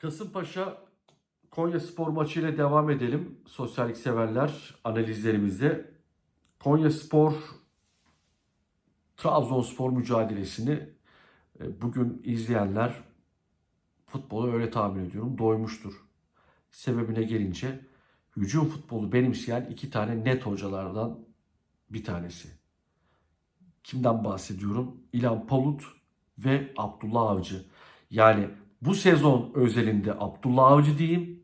Kasımpaşa Konya Spor maçıyla devam edelim. Sosyallik severler analizlerimize. Konya Spor Trabzonspor mücadelesini e, bugün izleyenler futbolu öyle tahmin ediyorum doymuştur. Sebebine gelince hücum futbolu benimseyen iki tane net hocalardan bir tanesi. Kimden bahsediyorum? İlhan Palut ve Abdullah Avcı. Yani bu sezon özelinde Abdullah Avcı diyeyim.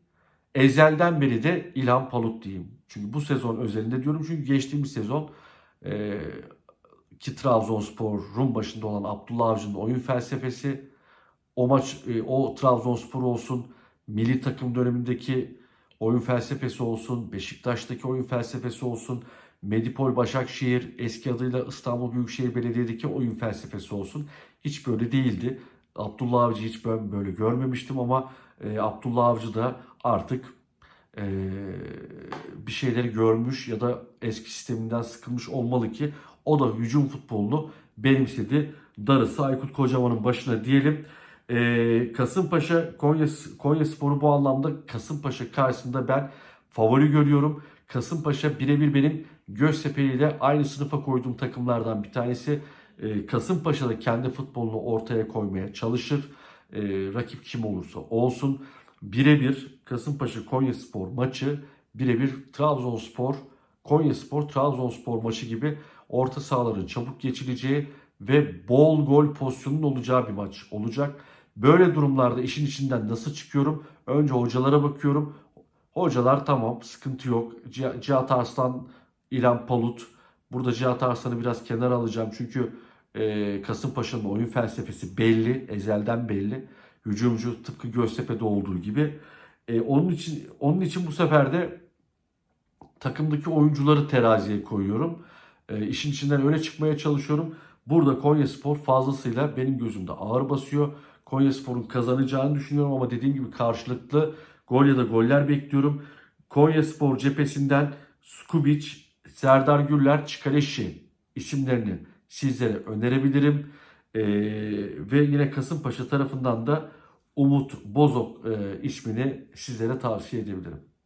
Ezelden beri de İlhan Palut diyeyim. Çünkü bu sezon özelinde diyorum çünkü geçtiğimiz sezon e, ki Trabzonspor'un başında olan Abdullah Avcı'nın oyun felsefesi o maç e, o Trabzonspor olsun milli takım dönemindeki oyun felsefesi olsun Beşiktaş'taki oyun felsefesi olsun Medipol Başakşehir eski adıyla İstanbul Büyükşehir Belediye'deki oyun felsefesi olsun hiç böyle değildi. Abdullah Avcı hiç ben böyle görmemiştim ama e, Abdullah Avcı da artık e, bir şeyleri görmüş ya da eski sisteminden sıkılmış olmalı ki o da hücum futbolunu benimsedi. Darısı Aykut Kocaman'ın başına diyelim. E, Kasımpaşa Konya, Konya Sporu bu anlamda Kasımpaşa karşısında ben favori görüyorum. Kasımpaşa birebir benim Göztepe ile aynı sınıfa koyduğum takımlardan bir tanesi. E, Kasımpaşa da kendi futbolunu ortaya koymaya çalışır. E, rakip kim olursa olsun. Birebir Kasımpaşa Konyaspor maçı birebir Trabzonspor Konyaspor Trabzonspor maçı gibi orta sahaların çabuk geçileceği ve bol gol pozisyonunun olacağı bir maç olacak. Böyle durumlarda işin içinden nasıl çıkıyorum? Önce hocalara bakıyorum. Hocalar tamam sıkıntı yok. Cih- Cihat Arslan, İlhan Palut. Burada Cihat Arslan'ı biraz kenara alacağım. Çünkü e, Kasımpaşa'nın oyun felsefesi belli. Ezelden belli. Hücumcu tıpkı Göztepe'de olduğu gibi. E, onun için onun için bu sefer de takımdaki oyuncuları teraziye koyuyorum. E, işin içinden öyle çıkmaya çalışıyorum. Burada Konyaspor fazlasıyla benim gözümde ağır basıyor. Konyaspor'un kazanacağını düşünüyorum ama dediğim gibi karşılıklı gol ya da goller bekliyorum. Konyaspor cephesinden Skubic, Serdar Gürler, Çikaleşi isimlerini sizlere önerebilirim. Ee, ve yine Kasımpaşa tarafından da Umut Bozok e, ismini sizlere tavsiye edebilirim.